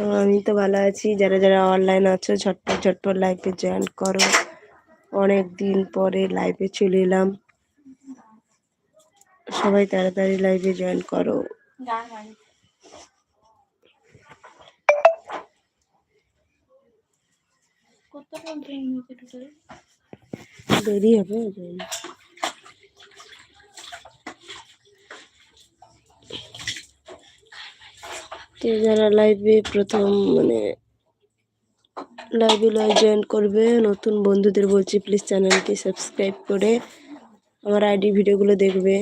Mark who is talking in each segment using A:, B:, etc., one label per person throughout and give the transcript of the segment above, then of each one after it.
A: তো আমি তো ভালো আছি। যারা যারা অনলাইন আছো, ঝটপট ঝটপট লাইভে জয়েন করো। অনেক দিন পরে লাইভে চলে এলাম। সবাই তাড়াতাড়ি লাইভে জয়েন করো। দেরি হবে ওই জন্য। তো যারা লাইভে প্রথম মানে লাইভে লাইভ জয়েন করবে নতুন বন্ধুদের বলছি প্লিজ চ্যানেলটি সাবস্ক্রাইব করে আমার আইডি ভিডিওগুলো দেখবে।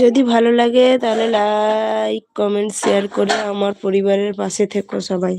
A: যদি ভালো লাগে তাহলে লাইক কমেন্ট শেয়ার করে আমার পরিবারের পাশে থেকো সবাই।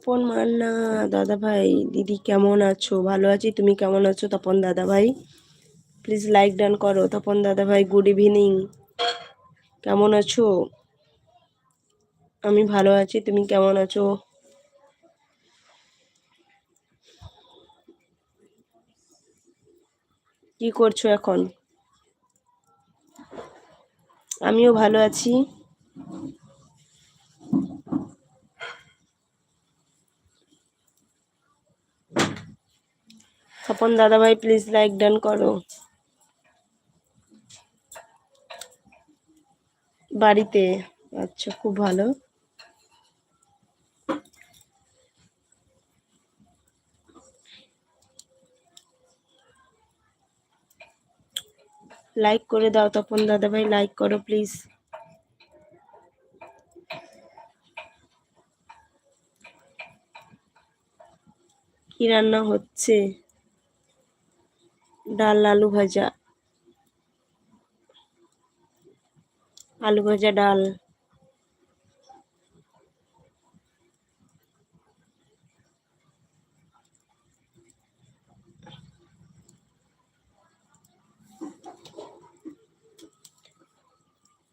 A: তপন মান্না দাদা ভাই দিদি কেমন আছো? ভালো আছি, তুমি কেমন আছো তপন দাদা ভাই প্লিজ লাইক ডান করো। তপন দাদা ভাই গুড ইভিনিং কেমন আছো? আমি ভালো আছি, তুমি কেমন আছো? কি করছ এখন? আমিও ভালো আছি। তপন দাদা ভাই প্লিজ লাইক ডান করো। বাড়িতে। আচ্ছা খুব ভালো। লাইক করে দাও তপন দাদা ভাই লাইক করো প্লিজ কি রান্না হচ্ছে? ডাল আলু ভাজা। আলু ভাজা ডাল।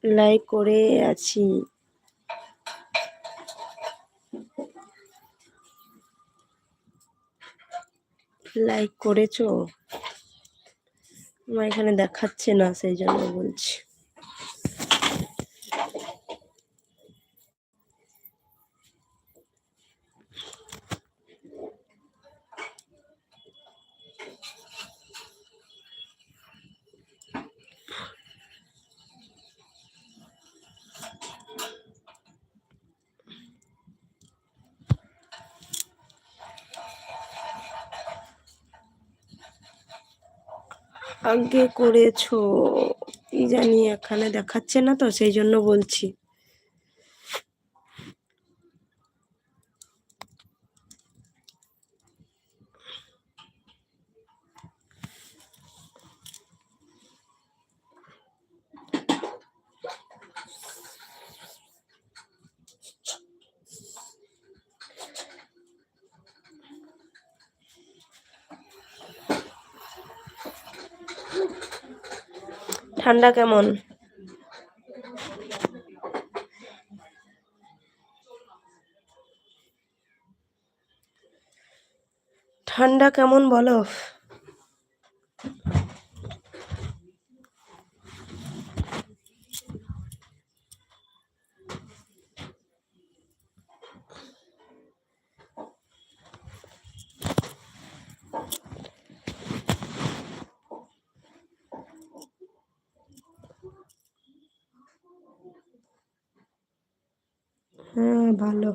A: লাইক করে আছি। লাইক করেছ? আমার এখানে দেখাচ্ছে না সেই জন্য বলছি। আগে করেছ। কি জানি এখানে দেখাচ্ছে না তো সেই জন্য বলছি। ঠান্ডা কেমন? ঠান্ডা কেমন বলো? হ্যাঁ ভালো।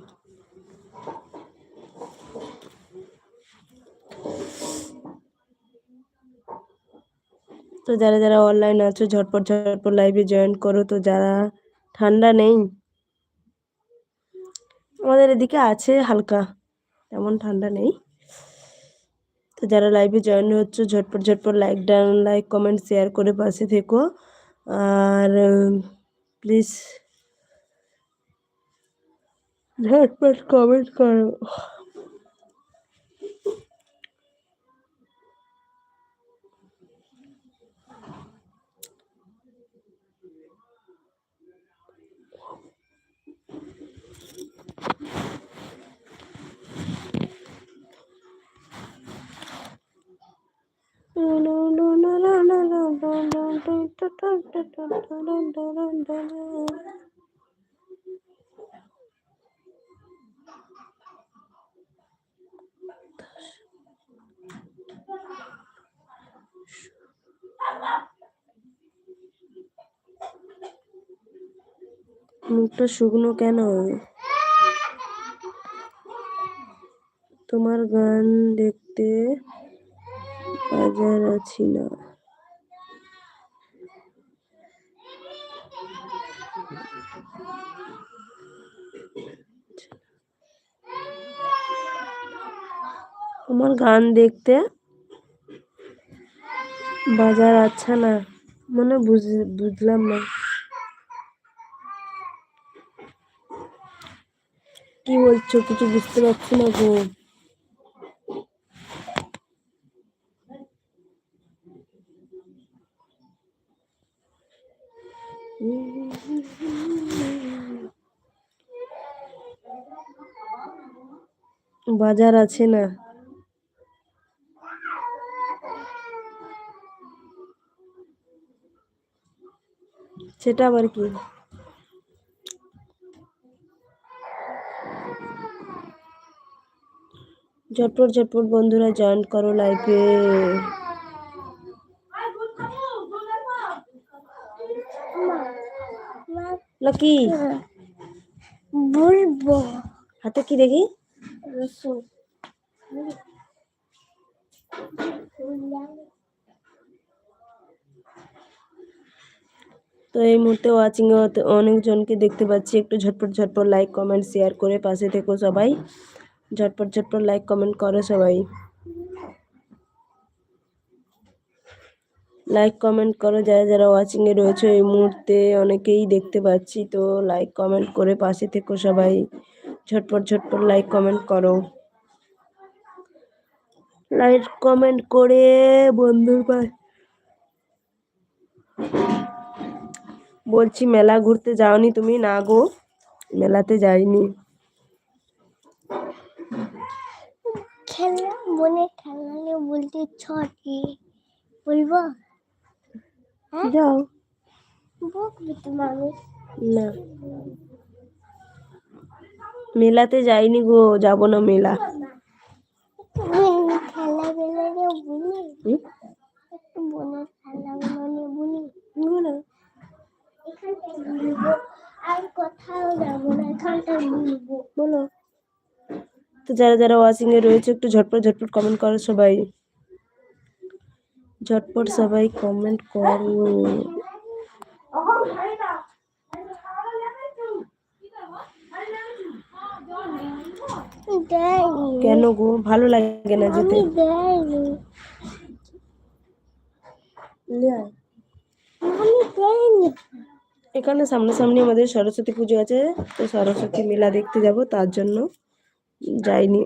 A: তো যারা যারা অনলাইন আছো, ঝটপট ঝটপট লাইভে জয়েন করো। তো যারা ঠান্ডা নেই, আমাদের এদিকে আছে হালকা, তেমন ঠান্ডা নেই। তো যারা লাইভে জয়েন হচ্ছে, ঝটপট ঝটপট like done like comment share করে পাশে থেকো। আর প্লিজ झटपट कमेंट करो da da da da da da da da da da মুখটা শুকনো কেন? তোমার গান দেখতে বাজার আছি না। তোমার গান দেখতে বাজার আচ্ছা না মানে বুঝ- বুঝলাম না। কি বলছো, কিছু বুঝতে পারছি না গো। বাজার আছে না। সেটা আবার কি? ঝটপট ঝটপট বন্ধুরা জয়েন করো লাইভে কি
B: বলব।
A: হাতে কি দেখি?
B: রসুন
A: তো এই মুহূর্তে ওয়াচিং এ অনেকজনকে দেখতে পাচ্ছি। একটু ঝটপট ঝটপট লাইক কমেন্ট শেয়ার করে পাশে থেকো সবাই। ঝটপট ঝটপট লাইক কমেন্ট করো সবাই। লাইক কমেন্ট করো যারা যারা ওয়াচিং এ রয়েছে এই মুহূর্তে অনেকেই দেখতে পাচ্ছি। তো লাইক কমেন্ট করে পাশে থেকো সবাই। ঝটপট ঝটপট লাইক কমেন্ট করো। লাইক কমেন্ট করে বন্ধুর পাশে বলছি মেলা ঘুরতে যাওনি তুমি? না গো মেলাতে যাইনি।
B: খেলা মনে খেলা নিয়ে বলতে ছটি বলব? হ্যাঁ?
A: যাও।
B: বকবে তো মানুষ।
A: না। মেলাতে যাইনি গো যাব না মেলা।
B: খেলা নিয়ে বলি
A: হুম?
B: একটু বোনের খেলা বেলা নিয়ে বলি
A: বলো।
B: এখানটায় বলব আর কোথাও যাব না এখানটায় বলব
A: বলো। তো যারা যারা ওয়াচিং এ রয়েছে একটু ঝটপট ঝটপট কমেন্ট করো সবাই। ঝটপট সবাই কমেন্ট করো। কেন গো? ভালো লাগে না যেতে।
B: আমি আমি দেয়নি।
A: এখানে সামনাসামনি আমাদের সরস্বতী পুজো আছে তো সরস্বতী মেলা দেখতে যাব তার জন্য যাইনি।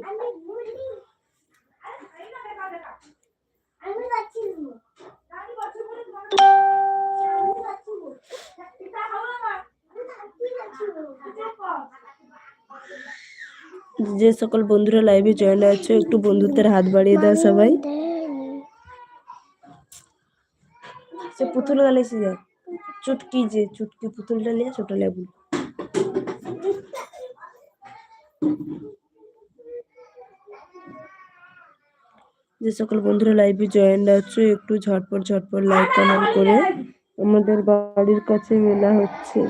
A: যে সকল বন্ধুরা লাইভে জয়েন আছো একটু বন্ধুত্বের হাত বাড়িয়ে দাও সবাই। সে পুতুল গালে সে যা চুটকি যে চুটকি পুতুলটা নিয়ে ছোট লেবু যে সকল বন্ধুরা লাইভে জয়েন আছো, একটু ঝটপট ঝটপট লাইক কমেন্ট করে আমাদের বাড়ির কাছে মেলা হচ্ছে।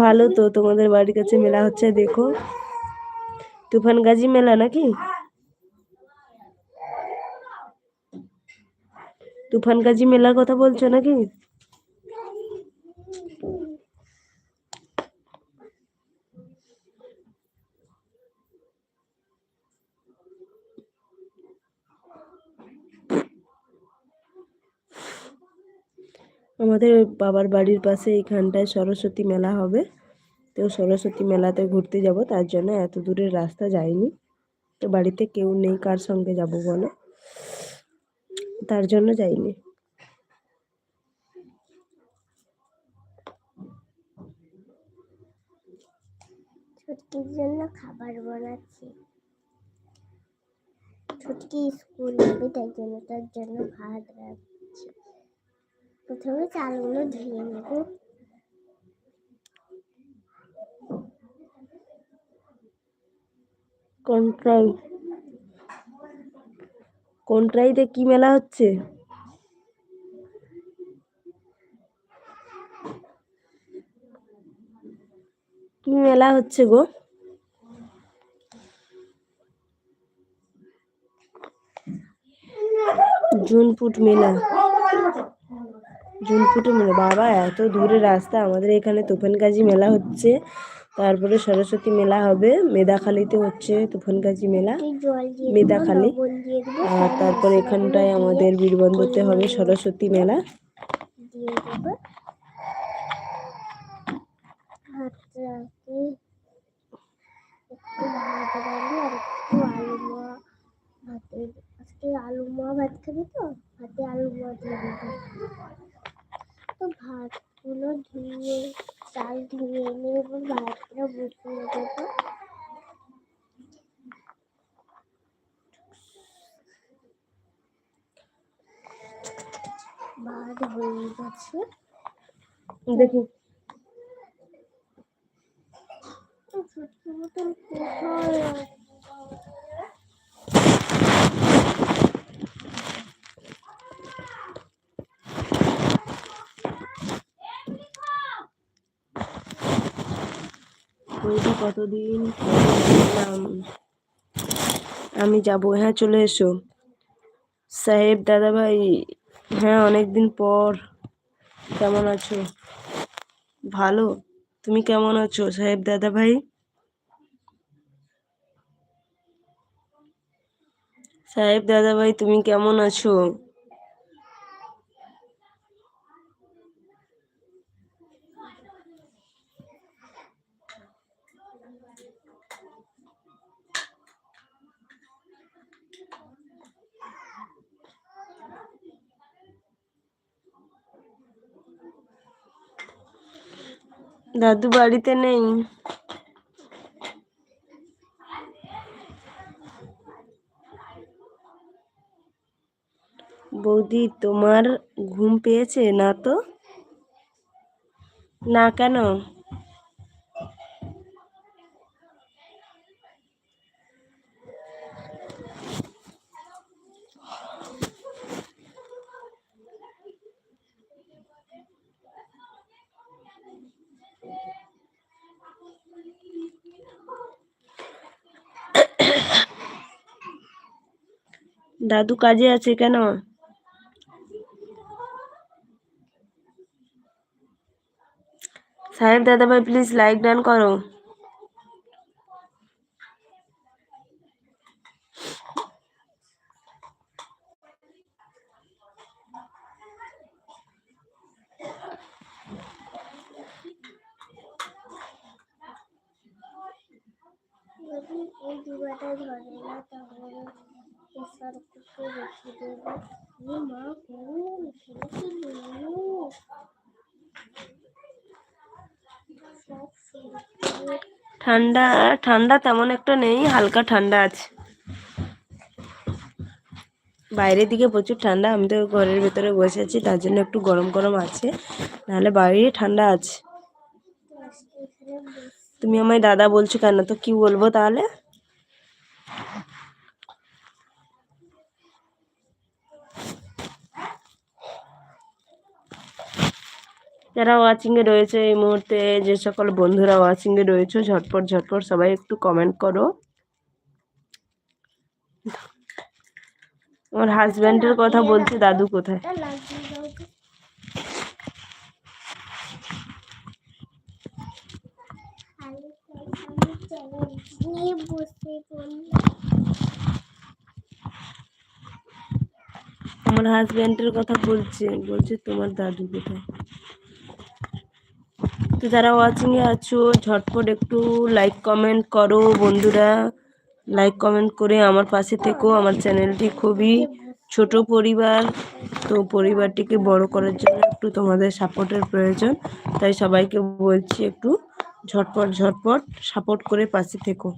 A: ভালো তো, তোমাদের বাড়ির কাছে মেলা হচ্ছে, দেখো। তুফান গাজী মেলা নাকি? তুফান গাজী মেলার কথা বলছো নাকি? আমাদের বাবার বাড়ির পাশে এইখানটায় সরস্বতী মেলা হবে। তো সরস্বতী মেলাতে ঘুরতে যাব, তার জন্য এত দূরের রাস্তা যাইনি। তো বাড়িতে কেউ নেই, কার সঙ্গে যাব বলো? তার জন্য যাইনি।
B: ছুটকির জন্য খাবার বানাচ্ছি। ছুটকি স্কুল যাবে তাই জন্য তার জন্য ভাত রাখছি প্রথমে চালগুলো ধুয়ে নেব।
A: কোনটাই কোনটাইতে কি মেলা হচ্ছে? কি মেলা হচ্ছে গো? জুনপুট মেলা। জুনপুটে মেলা, বাবা, এত দূরে রাস্তা। আমাদের এখানে তুফানগাজি মেলা হচ্ছে। তারপরে সরস্বতী মেলা হবে। মেদাখালীতে হচ্ছে তুফানগাজি মেলা। মেদাখালী। আর তারপর এখানটায় আমাদের বীরবন্ধতে হবে সরস্বতী মেলা।
B: ভাত ভাত খাবি তো? ভাতে আলু মোয়া দিয়ে তো ভাতগুলো ধুয়ে চাল ধুয়ে এনে এবার ভাতটা বসিয়ে দেবো। ভাত হয়ে গেছে।
A: দেখি।
B: ছুটকি বোতল কোথায়
A: বৌদি কতদিন আমি যাব। হ্যাঁ চলে এসো। সাহেব দাদা ভাই হ্যাঁ অনেকদিন পর। কেমন আছো? ভালো। তুমি কেমন আছো, সাহেব দাদা ভাই সাহেব দাদা ভাই তুমি কেমন আছো? দাদু বাড়িতে নেই। বৌদি তোমার ঘুম পেয়েছে না তো? না কেন? দাদু কাজে আছে কেন? সাহেব দাদা ভাই প্লিজ লাইক ডান করো
B: যদি এই ডিবাটা ধরে না তাহলে প্রেসার কুকারে রেখে দেবো এ মা কোন ফেলেছি সব শুরু করে
A: ঠান্ডা ঠান্ডা তেমন একটা নেই, হালকা ঠান্ডা আছে। বাইরের দিকে প্রচুর ঠান্ডা, আমি তো ঘরের ভেতরে বসে আছি, তার জন্য একটু গরম গরম আছে, নাহলে বাইরে ঠান্ডা আছে। তুমি আমায় দাদা বলছো কেন, তো কি বলব তাহলে? যারা ওয়াচিং এ রয়েছে এই মুহূর্তে, যে সকল বন্ধুরা ওয়াচিং এ রয়েছে, ঝটপট ঝটপট সবাই একটু কমেন্ট করো। আমার হাজব্যান্ডের কথা বলছে, দাদু কোথায়? আমার হাজব্যান্ডের কথা বলছে বলছে তোমার দাদু কোথায়? তো যারা ওয়াচিং এ আছো ঝটপট একটু লাইক কমেন্ট করো বন্ধুরা। লাইক কমেন্ট করে আমার পাশে থেকো। আমার চ্যানেলটি খুবই ছোট পরিবার তো পরিবারটিকে বড় করার জন্য একটু তোমাদের সাপোর্টের প্রয়োজন। তাই সবাইকে বলছি একটু ঝটপট ঝটপট সাপোর্ট করে পাশে থেকো।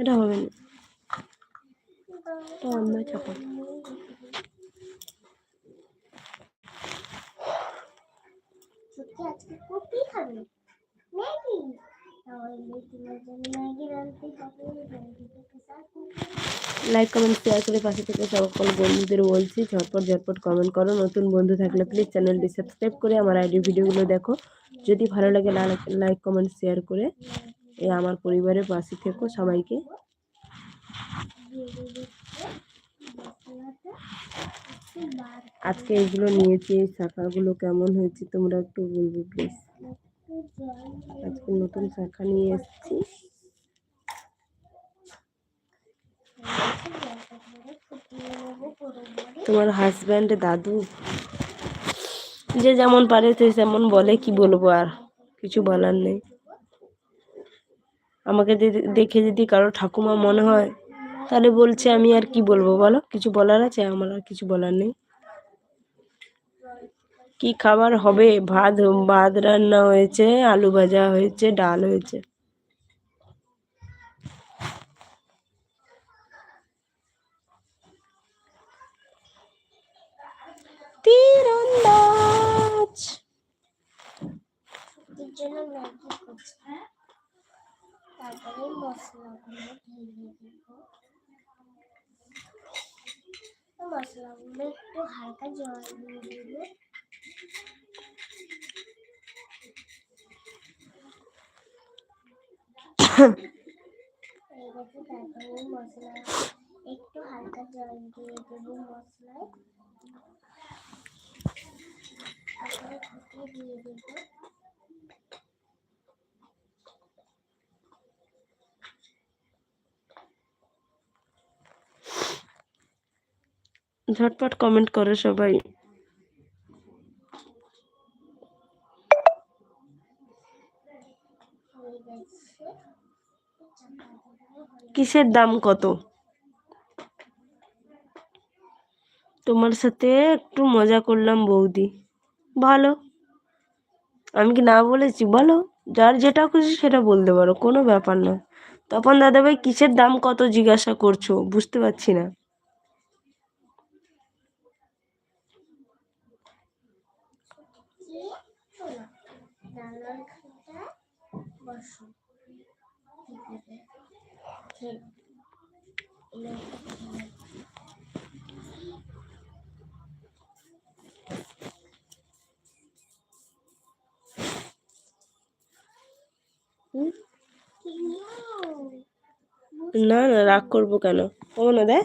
A: এটা হবে না।
B: আজকে কপি খাবে? ম্যাগি? তাহলে তোমার জন্য ম্যাগি হবে
A: লাইক কমেন্ট শেয়ার করে পাশে থেকে সকল বন্ধুদের বলছি ঝটপট ঝটপট কমেন্ট করো। নতুন বন্ধু থাকলে প্লিজ চ্যানেলটি সাবস্ক্রাইব করে আমার আইডি ভিডিওগুলো দেখো। যদি ভালো লাগে লাইক কমেন্ট শেয়ার করে এই আমার পরিবারের পাশে থেকো সবাইকে
B: দিয়ে দেবে মশলাটা একটু বার
A: আজকে এইগুলো নিয়েছি, এই শাখাগুলো কেমন হয়েছে তোমরা একটু বলবে প্লিজ আজকে নতুন শাখা নিয়ে এসেছি। তোমার হাজব্যান্ড দাদু? যে যেমন পারে সে যেমন বলে, কি বলব আর? কিছু বলার নেই। আমাকে দেখে যদি কারও ঠাকুমা মনে হয় তাহলে বলছে আমি আর কি বলব বলো? কিছু বলার আছে? আমার আর কিছু বলার নেই। কি খাবার হবে? ভাত ভাত রান্না হয়েছে, আলু ভাজা হয়েছে, ডাল হয়েছে।
B: তারপরে মশলাগুলো একটু হালকা জল দিয়ে দেবো তারপরে একটু হালকা জল দিয়ে দেবো মশলায় দিয়ে দেবো
A: ঝটপট কমেন্ট করো সবাই। কিসের দাম কত? তোমার সাথে একটু মজা করলাম বৌদি। ভালো। আমি কি না বলেছি? বলো। যার যেটা খুশি সেটা বলতে পারো, কোনো ব্যাপার না। তখন দাদাভাই, কিসের দাম কত জিজ্ঞাসা করছ? বুঝতে পারছি না। না না রাগ করব কেন? ও না দে।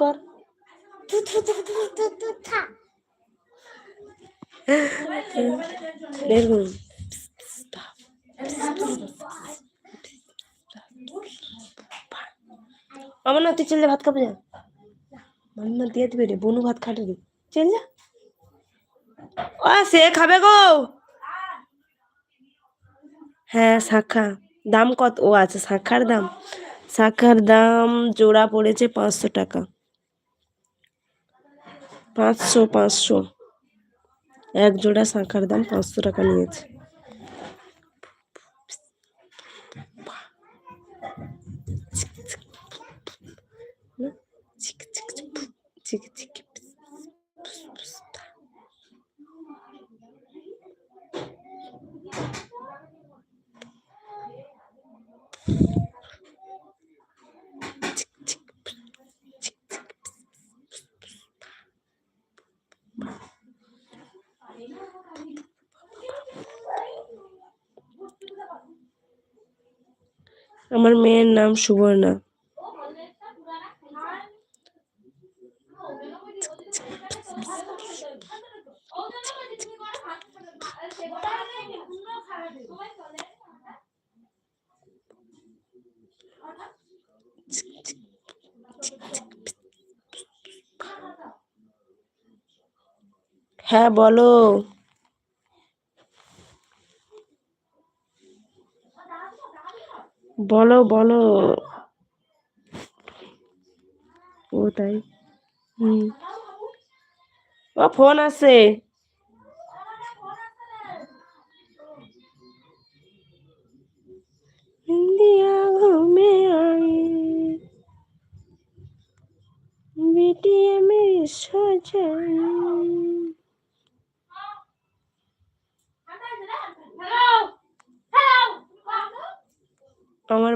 A: কর।
B: তু
A: দেখুন আমার না তুই চল ভাত খাবে যা। মাম্মা দিয়ে দিবে রে বনু ভাত খাটে রে। চল যা। ও, সে খাবে গো। হ্যাঁ শাখা। দাম কত? ও আচ্ছা শাখার দাম। শাখার দাম জোড়া পড়েছে পাঁচশো টাকা। পাঁচশো পাঁচশো। এক জোড়া শাখার দাম পাঁচশো টাকা নিয়েছে না? চিক চিক চিক চিক চিক আমার মেয়ের নাম সুবর্ণা হ্যাঁ বলো। বলো বলো। ও তাই? হুম। ও ফোন আছে।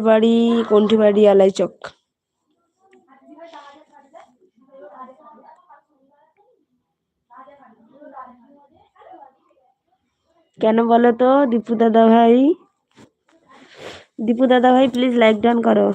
A: বাড়ি কন্ঠি বাড়ি? আলাইচক কেন বলো তো, দীপু দাদা ভাই? দীপু দাদা ভাই প্লিজ লাইক ডান করো।